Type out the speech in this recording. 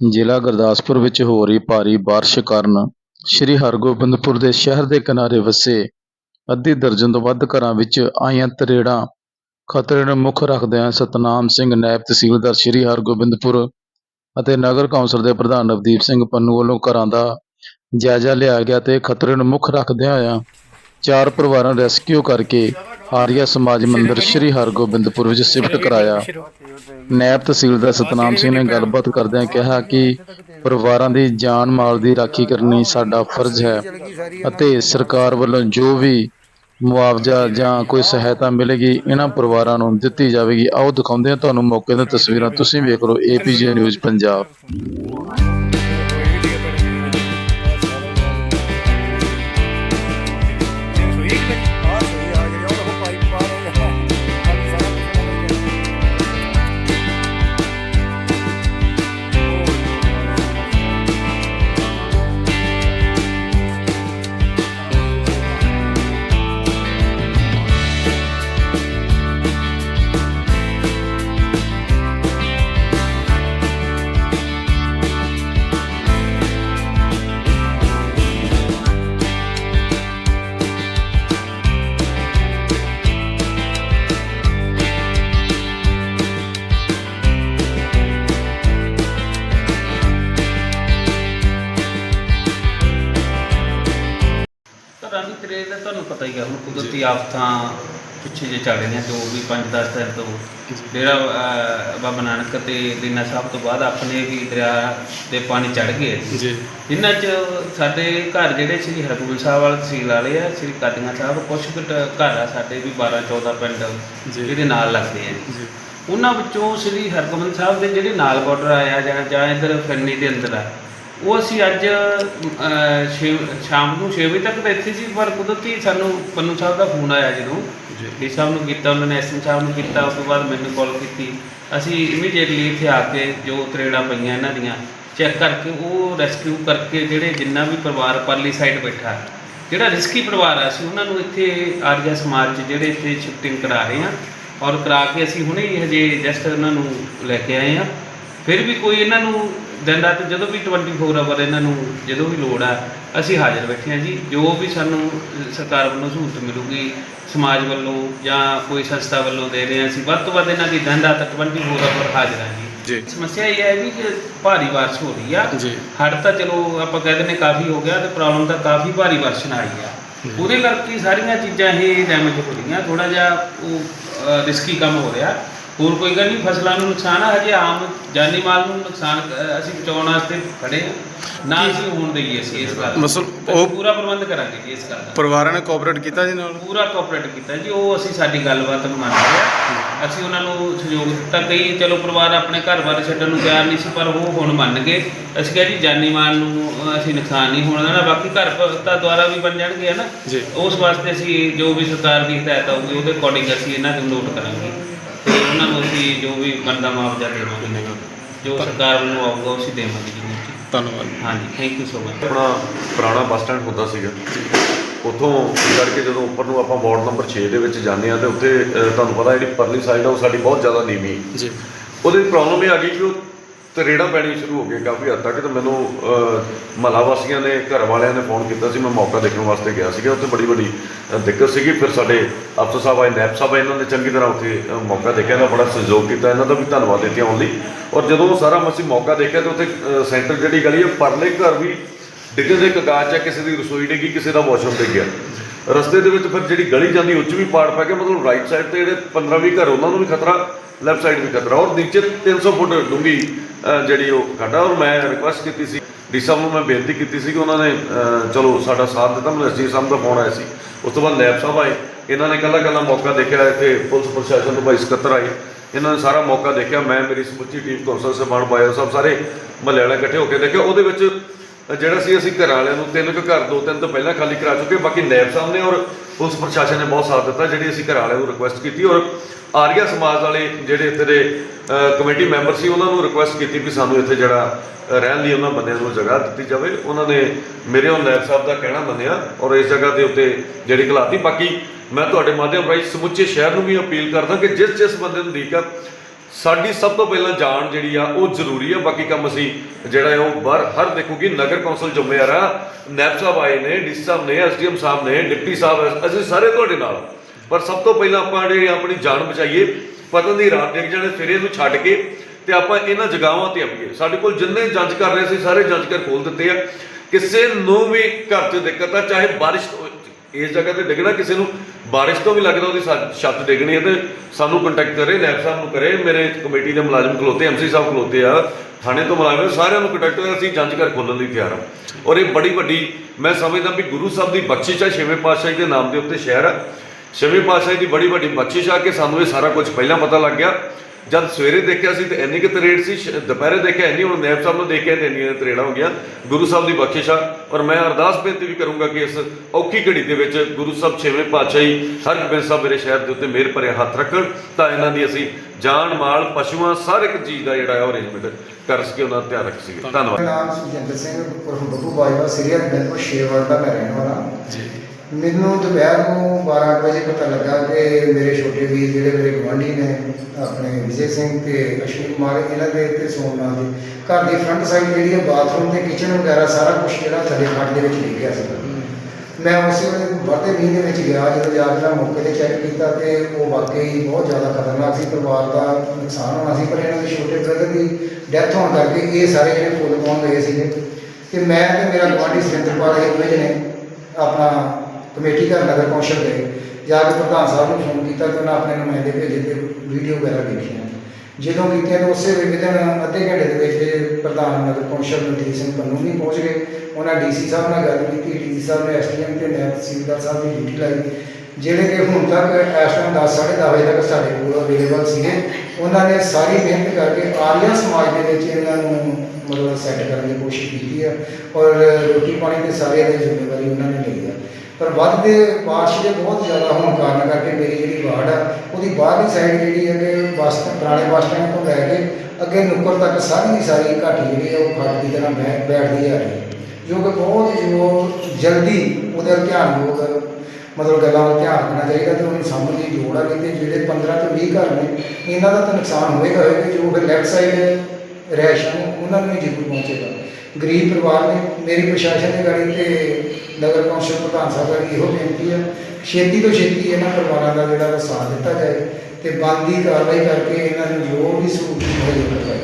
ਜ਼ਿਲ੍ਹਾ ਗੁਰਦਾਸਪੁਰ ਵਿੱਚ ਹੋ ਰਹੀ ਭਾਰੀ ਬਾਰਿਸ਼ ਕਾਰਨ ਸ੍ਰੀ ਹਰਗੋਬਿੰਦਪੁਰ ਦੇ ਸ਼ਹਿਰ ਦੇ ਕਿਨਾਰੇ ਵਸੇ ਅੱਧੀ ਦਰਜਨ ਤੋਂ ਵੱਧ ਘਰਾਂ ਵਿੱਚ ਆਈਆਂ ਤਰੇੜਾਂ। ਖਤਰੇ ਨੂੰ ਮੁੱਖ ਰੱਖਦਿਆਂ ਸਤਨਾਮ ਸਿੰਘ ਨਾਇਬ ਤਹਿਸੀਲਦਾਰ ਸ੍ਰੀ ਹਰਗੋਬਿੰਦਪੁਰ ਅਤੇ ਨਗਰ ਕੌਂਸਲ ਦੇ ਪ੍ਰਧਾਨ ਨਵਦੀਪ ਸਿੰਘ ਪੰਨੂ ਵੱਲੋਂ ਘਰਾਂ ਦਾ ਜਾਇਜ਼ਾ ਲਿਆ ਗਿਆ ਤੇ ਖਤਰੇ ਨੂੰ ਮੁੱਖ ਰੱਖਦਿਆਂ ਹੋਇਆਂ ਚਾਰ ਪਰਿਵਾਰਾਂ ਰੈਸਕਿਊ ਕਰਕੇ ਆਰੀਆ ਸਮਾਜ ਮੰਦਿਰ ਸ੍ਰੀ ਹਰਗੋਬਿੰਦਪੁਰ ਵਿੱਚ ਸ਼ਿਫਟ ਕਰਾਇਆ। ਨਾਇਬ ਤਹਿਸੀਲਦਾਰ ਸਤਨਾਮ ਸਿੰਘ ਨੇ ਗੱਲਬਾਤ ਕਰਦਿਆਂ ਕਿਹਾ ਕਿ ਪਰਿਵਾਰਾਂ ਦੀ ਜਾਨ ਮਾਲ ਦੀ ਰਾਖੀ ਕਰਨੀ ਸਾਡਾ ਫਰਜ਼ ਹੈ ਅਤੇ ਸਰਕਾਰ ਵੱਲੋਂ ਜੋ ਵੀ ਮੁਆਵਜ਼ਾ ਜਾਂ ਕੋਈ ਸਹਾਇਤਾ ਮਿਲੇਗੀ ਇਹਨਾਂ ਪਰਿਵਾਰਾਂ ਨੂੰ ਦਿੱਤੀ ਜਾਵੇਗੀ। ਆਓ ਦਿਖਾਉਂਦੇ ਹਾਂ ਤੁਹਾਨੂੰ ਮੌਕੇ ਦੀਆਂ ਤਸਵੀਰਾਂ। ਤੁਸੀਂ ਵੇਖ ਲਓ ਏਪੀਜੀ ਨਿਊਜ਼ ਪੰਜਾਬ। ਹੀ ਆ ਹੁਣ ਕੁਦਰਤੀ ਆਫਤਾਂ ਪਿੱਛੇ ਜੇ ਚੱਲ ਰਹੀਆਂ ਜੋ ਵੀ 5-10 ਦਿਨ ਤੋਂ ਡੇਰਾ ਅਹ, ਬਾਬਾ ਨਾਨਕ ਤੇ ਦੀਨਾ ਸਾਹਿਬ ਤੋਂ ਬਾਅਦ ਆਪਣੇ ਵੀ ਦਰਿਆ ਦੇ ਪਾਣੀ ਚੜ ਗਏ। ਜੀ। ਜਿਨ੍ਹਾਂ 'ਚ ਸਾਡੇ ਘਰ ਜਿਹੜੇ ਸ੍ਰੀ ਹਰਗੋਬਿੰਦ ਸਾਹਿਬ ਵਾਲੇ ਤਹਿਸੀਲ ਵਾਲੇ ਆ ਸ੍ਰੀ ਕਾਦੀਆਂ ਸਾਹਿਬ ਕੁਛ ਕੁ ਟ- ਘਰ ਆ ਸਾਡੇ ਵੀ 12-14 ਪਿੰਡ ਜੀ। ਇਹਦੇ ਨਾਲ ਲੱਗਦੇ ਆ। ਜੀ। ਉਹਨਾਂ ਵਿੱਚੋਂ ਸ੍ਰੀ ਹਰਗੋਬਿੰਦ ਸਾਹਿਬ ਦੇ ਜਿਹੜੇ ਨਾਲ ਬਾਰਡਰ ਆਇਆ ਜਾਂ ਜਾਂ ਇਧਰ ਫਿਰਨੀ ਦੇ ਅੰਦਰ ਆ ਉਹ ਅਸੀਂ ਅੱਜ ਅਹ, ਛੇ- ਸ਼ਾਮ ਨੂੰ 6 ਵਜੇ ਤੱਕ ਤਾਂ ਇੱਥੇ ਸੀ ਪਰ ਕੁਦਰਤੀ ਸਾਨੂੰ ਪੰਨੂ ਸਾਹਿਬ ਦਾ ਫੋਨ ਆਇਆ ਜਦੋਂ ਜੀ। ਡੀ ਸਾਹਿਬ ਨੂੰ ਕੀਤਾ ਉਹਨਾਂ ਨੇ ਐਸਐਮ ਸਾਹਿਬ ਨੂੰ ਕੀਤਾ ਉਸ ਤੋਂ ਬਾਅਦ ਮੈਨੂੰ ਕਾਲ ਕੀਤੀ ਅਸੀਂ ਇਮੀਡੀਏਟਲੀ ਇੱਥੇ ਆ ਕੇ ਜੋ ਤਰੇੜਾਂ ਪਈਆਂ ਇਹਨਾਂ ਦੀਆਂ ਚੈੱਕ ਕਰਕੇ ਉਹ ਰੈਸਕਿਊ ਕਰਕੇ ਜਿਹੜੇ ਜਿੰਨਾ ਵੀ ਪਰਿਵਾਰ ਪਰਲੀ ਸਾਈਡ ਬੈਠਾ ਜਿਹੜਾ ਰਿਸਕੀ ਪਰਿਵਾਰ ਆ ਅਸੀਂ ਉਹਨਾਂ ਨੂੰ ਇੱਥੇ ਆਰੀਆ ਸਮਾਜ 'ਚ ਜਿਹੜੇ ਇੱਥੇ ਸ਼ਿਫਟਿੰਗ ਕਰਾ ਰਹੇ ਹਾਂ ਔਰ ਕਰਾ ਕੇ ਅਸੀਂ ਹੁਣੇ ਹੀ ਹਜੇ ਜਸਟ ਉਹਨਾਂ ਨੂੰ ਲੈ ਕੇ ਆਏ ਹਾਂ ਫਿਰ ਵੀ ਕੋਈ ਇਹਨਾਂ ਨੂੰ ਦਿਨ ਰਾਤ ਜਦੋਂ ਵੀ 24 ਆਵਰ ਇਹਨਾਂ ਨੂੰ ਜਦੋਂ ਵੀ ਲੋੜ ਆ ਅਸੀਂ ਹਾਜ਼ਰ ਬੈਠੇ ਹਾਂ ਜੀ। ਜੋ ਵੀ ਸਾਨੂੰ ਸਰਕਾਰ ਵੱਲੋਂ ਸਹੂਲਤ ਮਿਲੂਗੀ ਸਮਾਜ ਵੱਲੋਂ ਜਾਂ ਕੋਈ ਸੰਸਥਾ ਵੱਲੋਂ ਦੇ ਰਹੇ ਹਾਂ ਅਸੀਂ ਵੱਧ ਤੋਂ ਵੱਧ ਇਹਨਾਂ ਦੀ ਦਿਨ ਰਾਤ 24 ਆਵਰ ਹਾਜ਼ਰ ਹਾਂ ਜੀ। ਜੀ। ਸਮੱਸਿਆ ਇਹ ਹੈ ਜੀ ਕਿ ਭਾਰੀ ਬਾਰਿਸ਼ ਹੋ ਰਹੀ ਆ ਜੀ। ਹੜ੍ਹ ਤਾਂ ਚਲੋ ਆਪਾਂ ਕਹਿ ਦਿੰਦੇ ਕਾਫੀ ਹੋ ਗਿਆ ਤੇ ਪ੍ਰੋਬਲਮ ਤਾਂ ਕਾਫੀ ਭਾਰੀ ਵਰਸ਼ਣ ਆਈ ਆ। ਉਹਦੇ ਕਰਕੇ ਸਾਰੀਆਂ ਚੀਜ਼ਾਂ ਇਹ ਡੈਮੇਜ ਹੋ ਰਹੀਆਂ ਥੋੜਾ ਜਿਹਾ ਉਹ ਰਿਸਕੀ ਕੰਮ ਹੋ ਰਿਹਾ। ਹੋਰ ਕੋਈ ਗੱਲ ਨਹੀਂ ਫਸਲਾਂ ਨੂੰ ਨੁਕਸਾਨ ਆ ਹਜੇ ਆਮ ਜਾਨੀ ਮਾਲ ਨੂੰ ਨੁਕਸਾਨ ਅ, ਅਸੀਂ ਬਚਾਉਣ ਵਾਸਤੇ ਖੜੇ ਆ ਨਾ ਅਸੀਂ ਹੋਣ ਦਈਏ ਅਸੀਂ ਇਸ ਗੱਲ ਅਸੀਂ ਉਹ- ਪੂਰਾ ਪ੍ਰਬੰਧ ਕਰਾਂਗੇ ਜੀ ਇਸ ਗੱਲ ਦਾ। ਪਰਿਵਾਰਾਂ ਨੇ ਕੋਆਪਰੇਟ ਕੀਤਾ ਜੀ ਨਾਲ? ਪੂਰਾ ਕੋਆਪਰੇਟ ਕੀਤਾ ਜੀ ਉਹ ਅਸੀਂ ਸਾਡੀ ਗੱਲਬਾਤ ਨੂੰ ਮੰਨ ਲਿਆ। ਅਸੀਂ ਉਹਨਾਂ ਨੂੰ ਸਹਿਯੋਗ ਦਿੱਤਾ ਕਈ ਚਲੋ ਪਰਿਵਾਰ ਆਪਣੇ ਘਰ ਬਾਰ ਛੱਡਣ ਨੂੰ ਤਿਆਰ ਨਹੀਂ ਸੀ ਪਰ ਉਹ ਹੁਣ ਮੰਨ ਗਏ। ਅਸੀਂ ਕਿਹਾ ਜੀ ਜਾਨੀ ਮਾਲ ਨੂੰ ਅ, ਅਸੀਂ ਨੁਕਸਾਨ ਨਹੀਂ ਹੋਣ ਦੇਣਾ ਬਾਕੀ ਘਰ ਪ- ਤਾਂ ਦੁਆਰਾ ਵੀ ਬਣ ਜਾਣਗੇ ਨਾ? ਜੀ। ਉਸ ਵਾਸਤੇ ਅਸੀਂ ਜੋ ਵੀ ਸਰਕਾਰ ਦੀ ਹਦਾਇਤ ਆਊਗੀ ਉਹਦੇ ਅਕੋਰਡਿੰਗ ਅਸੀਂ ਇਹਨਾਂ ਨੂੰ ਨੋਟ ਕਰਾਂਗੇ। ਉਹਨਾਂ ਨੂੰ ਅਸੀਂ ਜੋ ਵੀ ਬਣਦਾ ਮੁਆਵਜ਼ਾ ਦੇਵਾਂਗੇ ਜੋ ਸਰਕਾਰ ਵੱਲੋਂ ਆਊਗਾ ਉਹ ਅਸੀਂ ਦੇਵਾਂਗੇ ਜੀ ਧੰਨਵਾਦ। ਹਾਂਜੀ ਥੈਂਕ ਯੂ ਸੋ ਮਚ ਆਪਣਾ ਪੁਰਾਣਾ ਬੱਸ ਸਟੈਂਡ ਹੁੰਦਾ ਸੀਗਾ। ਉੱਥੋਂ ਚੜ੍ਹ ਕੇ ਜਦੋਂ ਉੱਪਰ ਨੂੰ ਆਪਾਂ ਵਾਰਡ ਨੰਬਰ 6 ਦੇ ਵਿੱਚ ਜਾਂਦੇ ਆ ਤੇ ਉੱਥੇ ਤੁਹਾਨੂੰ ਪਤਾ ਜਿਹੜੀ ਪਰਲੀ ਸਾਈਡ ਆ ਉਹ ਸਾਡੀ ਬਹੁਤ ਜ਼ਿਆਦਾ ਨੀਵੀਂ। ਜੀ। ਉਹਦੀ ਪ੍ਰੋਬਲਮ ਇਹ ਆ ਗਈ ਕਿ ਉਹ ਤਰੇੜਾਂ ਪੈਣੀ ਸ਼ੁਰੂ ਹੋ ਗਈ ਕਾਫੀ ਹੱਦ ਤੱਕ ਤੇ ਮੈਨੂੰ ਮਹੱਲਾ ਵਾਸੀਆਂ ਨੇ ਘਰ ਵਾਲਿਆਂ ਨੇ ਫੋਨ ਕੀਤਾ ਸੀ ਮੈਂ ਮੌਕਾ ਦੇਖਣ ਵਾਸਤੇ ਗਿਆ ਸੀਗਾ ਉੱਥੇ ਬੜੀ ਵੱਡੀ ਦਿੱਕਤ ਸੀਗੀ। ਫਿਰ ਸਾਡੇ ਅਫਸਰ ਸਾਹਿਬ ਆਏ ਨੈਬ ਸਾਹਿਬ ਆਏ ਇਹਨਾਂ ਨੇ ਚੰਗੀ ਤਰ੍ਹਾਂ ਉੱਥੇ ਅ, ਮੌਕਾ ਦੇਖਿਆ ਇਹਨਾਂ ਬੜਾ ਸਹਿਯੋਗ ਕੀਤਾ ਇਹਨਾਂ ਦਾ ਵੀ ਧੰਨਵਾਦ ਦਿੱਤੇ ਆਉਣ ਲਈ। ਔਰ ਜਦੋਂ ਉਹ ਸਾਰਾ ਅਸੀਂ ਮੌਕਾ ਦੇਖਿਆ ਤੇ ਉੱਥੇ ਸੈਂਟਰ ਜਿਹੜੀ ਗਲੀ ਹੈ ਪਰਲੇ ਘਰ ਵੀ ਡਿੱਗੇ ਦੇ ਕਗਾਚ ਹੈ ਕਿਸੇ ਦੀ ਰਸੋਈ ਡਿੱਗੀ ਕਿਸੇ ਦਾ ਵਾਸ਼ਰੂਮ ਡਿੱਗ ਗਿਆ। ਰਸਤੇ ਦੇ ਵਿੱਚ ਫਿਰ ਜਿਹੜੀ ਗਲੀ ਜਾਂਦੀ ਉਹ 'ਚ ਵੀ ਪਾੜ ਪੈ ਗਿਆ ਮਤਲਬ ਰਾਈਟ ਸਾਈਡ ਤੇ ਜਿਹੜੇ 15 20 ਘਰ ਉਹਨਾਂ ਨੂੰ ਵੀ ਖਤਰਾ ਲੈਫਟ ਸਾਈਡ ਵੀ ਖਤਰਾ ਔਰ ਨੀਚੇ 300 ਫੁੱਟ ਡੂੰਘੀ ਜਿਹੜੀ ਉਹ ਖੱਡਾ ਔਰ ਮੈਂ ਰਿਕੁਐਸਟ ਕੀਤੀ ਸੀ, ਡੀ ਸਾਹਿਬ ਨੂੰ ਮੈਂ ਬੇਨਤੀ ਕੀਤੀ ਸੀ ਕਿ ਉਹਨਾਂ ਨੇ ਚਲੋ ਸਾਡਾ ਸਾਥ ਦਿੱਤਾ ਮੈਨੂੰ ਐਸਜੀ ਸਾਹਿਬ ਦਾ ਫੋਨ ਆਇਆ ਸੀ। ਉਸ ਤੋਂ ਬਾਅਦ ਨੈਬ ਸਾਹਿਬ ਆਏ। ਇਹਨਾਂ ਨੇ ਕੱਲਾ ਕੱਲਾ ਮੌਕਾ ਦੇਖਿਆ, ਇੱਥੇ ਪੁਲਿਸ ਪ੍ਰਸ਼ਾਸਨ ਤੋਂ ਭਾਈ ਸਕੱਤਰ ਆਏ। ਇਹਨਾਂ ਨੇ ਸਾਰਾ ਮੌਕਾ ਦੇਖਿਆ। ਮੈਂ, ਮੇਰੀ ਸਮੁੱਚੀ ਟੀਮ ਕੌਂਸਲ ਸਮਾਨ ਬਾਇਆ ਸਾਹਿਬ, ਸਾਰੇ ਮਹੱਲੇ ਵਾਲੇ ਇਕੱਠੇ ਹੋ ਕੇ ਦੇਖਿਆ। ਉਹਦੇ ਵਿੱਚ, ਜਿਹੜਾ ਸੀ, ਅਸੀਂ ਘਰਾਂ ਵਾਲਿਆਂ ਨੂੰ ਤਿੰਨ ਕੁ ਘਰ, ਦੋ ਤਿੰਨ ਤੋਂ ਪਹਿਲਾਂ ਖਾਲੀ ਕਰਾ ਚੁੱਕੇ, ਬਾਕੀ ਨੈਬ ਸਾਹਿਬ ਨੇ ਔਰ ਪੁਲਿਸ ਪ੍ਰਸ਼ਾਸਨ ਨੇ ਬਹੁਤ ਸਾਥ ਦਿੱਤਾ, ਜਿਹੜੀ ਅਸੀਂ ਘਰ ਵਾਲਿਆਂ ਨੂੰ ਰਿਕੁਐਸਟ ਕੀਤੀ ਔਰ ਆਰੀਆ ਸਮਾਜ ਵਾਲੇ ਜਿਹੜੇ ਇੱਥੇ ਦੇ ਕਮੇਟੀ ਮੈਂਬਰ ਸੀ, ਉਹਨਾਂ ਨੂੰ ਰਿਕੁਐਸਟ ਕੀਤੀ ਵੀ ਸਾਨੂੰ ਇੱਥੇ ਜਿਹੜਾ ਰਹਿਣ ਲਈ ਉਹਨਾਂ ਬੰਦਿਆਂ ਨੂੰ ਜਗ੍ਹਾ ਦਿੱਤੀ ਜਾਵੇ। ਉਹਨਾਂ ਨੇ ਮੇਰੇ ਉਹ ਨੈਬ ਸਾਹਿਬ ਦਾ ਕਹਿਣਾ ਮੰਨਿਆ ਔਰ ਇਸ ਜਗ੍ਹਾ ਦੇ ਉੱਤੇ ਜਿਹੜੀ ਘਲਾਤੀ। ਬਾਕੀ ਮੈਂ ਤੁਹਾਡੇ ਮਾਧਿਅਮ ਰਾਹੀਂ ਸਮੁੱਚੇ ਸ਼ਹਿਰ ਨੂੰ ਵੀ ਅਪੀਲ ਕਰਦਾ ਕਿ ਜਿਸ ਜਿਸ ਬੰਦੇ ਨੂੰ ਲੀਕ ਆ ਸਾਡੀ ਸਭ ਤੋਂ ਪਹਿਲਾਂ ਜਾਣ ਜਿਹੜੀ ਆ, ਉਹ ਜ਼ਰੂਰੀ ਆ। ਬਾਕੀ ਕੰਮ ਅਸੀਂ ਜਿਹੜਾ ਹੈ, ਉਹ ਬਾਹਰ ਹਰ ਦੇਖੋਗੇ। ਨਗਰ ਕੌਂਸਲ ਜ਼ਿੰਮੇਵਾਰ ਆ ਨੈਬ ਸਾਹਿਬ ਆਏ ਨੇ, ਡੀ ਸਾਹਿਬ ਨੇ, ਐਸਡੀਐਮ ਸਾਹਿਬ ਨੇ, ਡਿਪਟੀ ਸਾਹਿਬ, ਅਸੀਂ ਸਾਰੇ ਤੁਹਾਡੇ ਨਾਲ। ਪਰ ਸਭ ਤੋਂ ਪਹਿਲਾਂ ਆਪਾਂ ਜਿਹੜੀ ਆਪਣੀ ਜਾਨ ਬਚਾਈਏ, ਪਤਾ ਨਹੀਂ ਰਾਤ ਦੇ ਜਾਣੇ, ਫਿਰ ਇਹਨੂੰ ਛੱਡ ਕੇ ਤੇ ਆਪਾਂ ਇਹਨਾਂ ਜਗਾਵਾਂ ਤੇ ਆਈਏ ਸਾਡੇ ਕੋਲ ਜਿੰਨੇ ਜੰਜ ਕਰ ਰਹੇ ਸੀ, ਸਾਰੇ ਜੰਜ ਕਰ ਖੋਲ ਦਿੱਤੇ ਆ। ਕਿਸੇ ਨੂੰ ਵੀ ਘਰ 'ਚ ਦਿੱਕਤ ਆ, ਚਾਹੇ ਬਾਰਿਸ਼ ਇਸ ਜਗ੍ਹਾ ਤੇ ਡਿੱਗਣਾ ਕਿਸੇ ਨੂੰ, ਬਾਰਿਸ਼ ਤੋਂ ਵੀ ਲੱਗਦਾ ਉਹਦੀ ਛੱਤ- ਛੱਤ ਡਿੱਗਣੀ ਹੈ ਤੇ ਸਾਨੂੰ ਕੰਟੈਕਟ ਕਰੇ ਨੈਬ ਸਾਹਿਬ ਨੂੰ ਕਰੇ, ਮੇਰੇ ਕਮੇਟੀ ਦੇ ਮੁਲਾਜ਼ਮ ਖਲੋਤੇ ਐਮਸੀ ਸਾਹਿਬ ਖਲੋਤੇ ਆ, ਥਾਣੇ ਤੋਂ ਮੁਲਾਜ਼ਮ ਆ ਸਾਰਿਆਂ ਨੂੰ ਕੰਟੈਕਟ ਕਰੇ, ਅਸੀਂ ਜਾਂਚ ਕਰ ਖੋਲਣ ਲਈ ਤਿਆਰ ਹਾਂ। ਔਰ ਇਹ ਬੜੀ ਵੱਡੀ, ਮੈਂ ਸਮਝਦਾ ਵੀ ਗੁਰੂ ਸਾਹਿਬ ਦੀ ਬਖਸ਼ਿਸ਼ ਆ, ਛੇਵੇਂ ਪਾਤਸ਼ਾਹੀ ਦੇ ਨਾਮ ਦੇ ਉੱਤੇ ਸ਼ਹਿਰ ਆ। ਛੇਵੇਂ ਪਾਤਸ਼ਾਹੀ ਦੀ ਬੜੀ ਵੱਡੀ ਬਖਸ਼ਿਸ਼ ਆ ਕਿ ਸਾਨੂੰ ਇਹ ਸਾਰਾ ਕੁਝ ਪਹਿਲਾਂ ਪਤਾ ਲੱਗ ਗਿਆ। ਜਦ ਸਵੇਰੇ ਦੇਖਿਆ ਸੀ ਤੇ ਇੰਨੀ ਕਿ ਤਰੇੜ ਸੀ ਦੁਪਹਿਰੇ ਦੇਖਿਆ ਇੰਨੀ ਹੁਣ ਨੈਬ ਸਾਹਿਬ ਨੂੰ ਦੇਖਿਆ ਤੇ ਇੰਨੀਆਂ ਤਰੇੜਾਂ ਹੋ ਗਈਆਂ। ਗੁਰੂ ਸਾਹਿਬ ਦੀ ਬਖਸ਼ਿਸ਼ ਆ ਔਰ ਮੈਂ ਅਰਦਾਸ ਬੇਨਤੀ ਵੀ ਕਰੂੰਗਾ ਕਿ ਇਸ ਔਖੀ ਘੜੀ ਦੇ ਵਿੱਚ ਗੁਰੂ ਸਾਹਿਬ ਛੇਵੇਂ ਪਾਤਸ਼ਾਹੀ ਹਰਗੋਬਿੰਦ ਸਾਹਿਬ ਮੇਰੇ ਸ਼ਹਿਰ ਦੇ ਉੱਤੇ ਮਿਹਰ ਭਰਿਆ ਹੱਥ ਰੱਖਣ ਤਾਂ ਇਹਨਾਂ ਦੀ ਅਸੀਂ ਜਾਨ ਮਾਲ ਪਸ਼ੂਆਂ ਹਰ ਇੱਕ ਚੀਜ਼ ਦਾ ਜਿਹੜਾ ਹੈ ਉਹ ਅਰੇਂਜਮੈਂਟ ਕਰ ਸਕੀਏ ਉਹਨਾਂ ਦਾ ਧਿਆਨ ਰੱਖ ਸਕੀਏ ਧੰਨਵਾਦ। ਮੇਰਾ ਨਾਮ ਸੁਜਿੰਦਰ ਸਿੰਘ ਉਰਫ ਬੱਬੂ ਬਾਜਵਾ ਸੀਰੀਆ ਬਿਲਕੁਲ ਸ਼ੇਵਰ ਦਾ ਮੈਂ ਰਹਿਣ ਵਾਲਾ। ਜੀ। ਮੈਨੂੰ ਦੁਪਹਿਰ ਨੂੰ 12 ਕੁ ਵਜੇ ਪਤਾ ਲੱਗਾ ਕਿ ਮੇਰੇ ਛੋਟੇ ਵੀਰ ਜਿਹੜੇ ਮੇਰੇ ਗੁਆਂਢੀ ਨੇ, ਆਪਣੇ ਵਿਜੇ ਸਿੰਘ ਤੇ ਅਸ਼ਵਨੀ ਕੁਮਾਰ, ਇਹਨਾਂ ਦੇ ਤੇ ਸੋਮਨਾਥ ਦੇ। ਘਰ ਦੀ ਫਰੰਟ ਸਾਈਡ ਜਿਹੜੀ ਹੈ ਬਾਥਰੂਮ ਤੇ ਕਿਚਨ ਵਗੈਰਾ ਸਾਰਾ ਕੁਝ ਜਿਹੜਾ ਥੱਲੇ ਖੱਡ ਦੇ ਵਿੱਚ ਡਿੱਗ ਗਿਆ ਸੀ। ਮੈਂ ਉਸ ਵੇਲੇ ਵੱਧਦੇ ਮੀਂਹ ਦੇ ਵਿੱਚ ਗਿਆ, ਜਦੋਂ ਜਾ ਕੇ ਮੌਕੇ ਤੇ ਚੈੱਕ ਕੀਤਾ ਤੇ ਉਹ ਵਾਕਈ ਬਹੁਤ ਜ਼ਿਆਦਾ ਖਤਰਨਾਕ ਸੀ। ਪਰਿਵਾਰ ਦਾ ਨੁਕਸਾਨ ਹੋਣਾ ਸੀ, ਪਰ ਇਹਨਾਂ ਦੇ ਛੋਟੇ ਬ੍ਰਦਰ ਦੀ ਡੈਥ ਹੋਣ ਕਰਕੇ ਇਹ ਸਾਰੇ ਜਿਹੜੇ ਫੁੱਲ ਪਾਉਣ ਗਏ ਸੀਗੇ। ਤੇ ਮੈਂ ਤੇ ਮੇਰਾ ਗੁਆਂਢੀ ਸੁਰਿੰਦਰਪਾਲ ਇਹ ਦੋਵੇਂ ਜਣੇ ਆਪਣਾ ਕਮੇਟੀ ਘਰ ਨਗਰ ਕੌਂਸਲ ਗਏ, ਜਾ ਕੇ ਪ੍ਰਧਾਨ ਸਾਹਿਬ ਨੂੰ ਫੋਨ ਕੀਤਾ ਤੇ ਉਹਨਾਂ ਆਪਣੇ ਨੁਮਾਇੰਦੇ ਭੇਜੇ ਤੇ ਵੀਡੀਓ ਵਗੈਰਾ ਦੇਖੀਆਂ। ਜਦੋਂ ਕੀਤੀਆਂ ਤਾਂ ਉਸੇ ਵੇਲੇ ਦਿਨ ਅੱਧੇ ਘੰਟੇ ਦੇ ਵਿੱਚ ਪ੍ਰਧਾਨ ਨਗਰ ਕੌਂਸਲ ਮਨਦੀਪ ਸਿੰਘ ਪੰਨੂ ਵੀ ਪਹੁੰਚ ਗਏ। ਉਹਨਾਂ ਡੀਸੀ ਸਾਹਿਬ ਨਾਲ ਗੱਲ ਕੀਤੀ, ਡੀਸੀ ਸਾਹਿਬ ਨੇ ਐਸਡੀਐਮ ਤੇ ਨਾਇਬ ਤਹਿਸੀਲਦਾਰ ਸਾਹਿਬ ਦੀ ਡਿਊਟੀ ਲਾਈ। ਜਿਹੜੇ ਕਿ ਹੁਣ ਤੱਕ ਇਸ ਟਾਈਮ 10 10:30 ਵਜੇ ਤੱਕ ਸਾਡੇ ਕੋਲ ਅਵੇਲੇਬਲ ਸੀਗੇ। ਉਹਨਾਂ ਨੇ ਸਾਰੀ ਮਿਹਨਤ ਕਰਕੇ ਆਰੀਆ ਸਮਾਜ ਦੇ ਵਿੱਚ ਇਹਨਾਂ ਨੂੰ ਮਤਲਬ ਸੈੱਟ ਕਰਨ ਦੀ ਕੋਸ਼ਿਸ਼ ਕੀਤੀ ਹੈ ਔਰ ਰੋਟੀ ਪਾਣੀ ਦੇ ਸਾਰਿਆਂ ਦੀ ਜ਼ਿੰਮੇਵਾਰੀ ਉਹਨਾਂ ਨੇ ਲਈ ਹੈ ਪਰ ਵੱਧਦੇ ਬਾਰਿਸ਼ ਦੇ ਬਹੁਤ ਜ਼ਿਆਦਾ ਹੋਣ ਕਾਰਨ ਕਰਕੇ ਮੇਰੀ ਜਿਹੜੀ ਵਾਰਡ ਆ, ਉਹਦੀ ਬਾਹਰਲੀ ਸਾਈਡ ਜਿਹੜੀ ਹੈ ਕਿ ਬੱਸ ਤੋਂ ਪੁਰਾਣੇ ਬੱਸ ਸਟੈਂਡ ਤੋਂ ਲੈ ਕੇ ਅੱਗੇ ਨੁੱਕਰ ਤੱਕ ਸਾਰੀ ਦੀ ਸਾਰੀ ਘਾਟੀ ਜਿਹੜੀ ਹੈ ਉਹ ਖੱਡ ਦੀ ਤਰ੍ਹਾਂ ਬੈ- ਬੈਠਦੀ ਆ ਰਹੀ ਹੈ। ਜੋ ਕਿ ਬਹੁਤ ਜੋ ਜਲਦੀ ਉਹਦੇ ਵੱਲ ਧਿਆਨ ਯੋਗ ਮਤਲਬ ਗੱਲਾਂ ਵੱਲ ਧਿਆਨ ਰੱਖਣਾ ਚਾਹੀਦਾ ਤੇ ਉਹਨੂੰ ਸਮਝਣ ਦੀ ਲੋੜ ਆ ਕਿ ਜਿਹੜੇ 15 ਤੋਂ 20 ਘਰ ਨੇ, ਇਹਨਾਂ ਦਾ ਤਾਂ ਨੁਕਸਾਨ ਹੋਏਗਾ ਹੋਏਗਾ ਜੋ ਕਿ ਲੈਫਟ ਸਾਈਡ ਰਹਿਸ਼ਾਂ ਨੂੰ, ਉਹਨਾਂ ਨੂੰ ਵੀ ਜ਼ਰੂਰ ਪਹੁੰਚੇਗਾ। ਗਰੀਬ ਪਰਿਵਾਰ ਨੇ ਮੇਰੀ ਪ੍ਰਸ਼ਾਸਨ ਦੀ ਗਾੜੀ ਤੇ ਨਗਰ ਕੌਂਸਲ ਪ੍ਰਧਾਨ ਸਾਹਿਬ ਗਾੜੀ ਇਹੋ ਬੇਨਤੀ ਆ, ਛੇਤੀ ਤੋਂ ਛੇਤੀ ਇਹਨਾਂ ਪਰਿਵਾਰਾਂ ਦਾ ਜਿਹੜਾ ਸਾਥ ਦਿੱਤਾ ਜਾਏ ਤੇ ਬਣਦੀ ਕਾਰਵਾਈ ਕਰਕੇ ਇਹਨਾਂ ਨੂੰ ਜੋ ਵੀ ਸਹੂਲਤ ਮੁਹੱਈਆ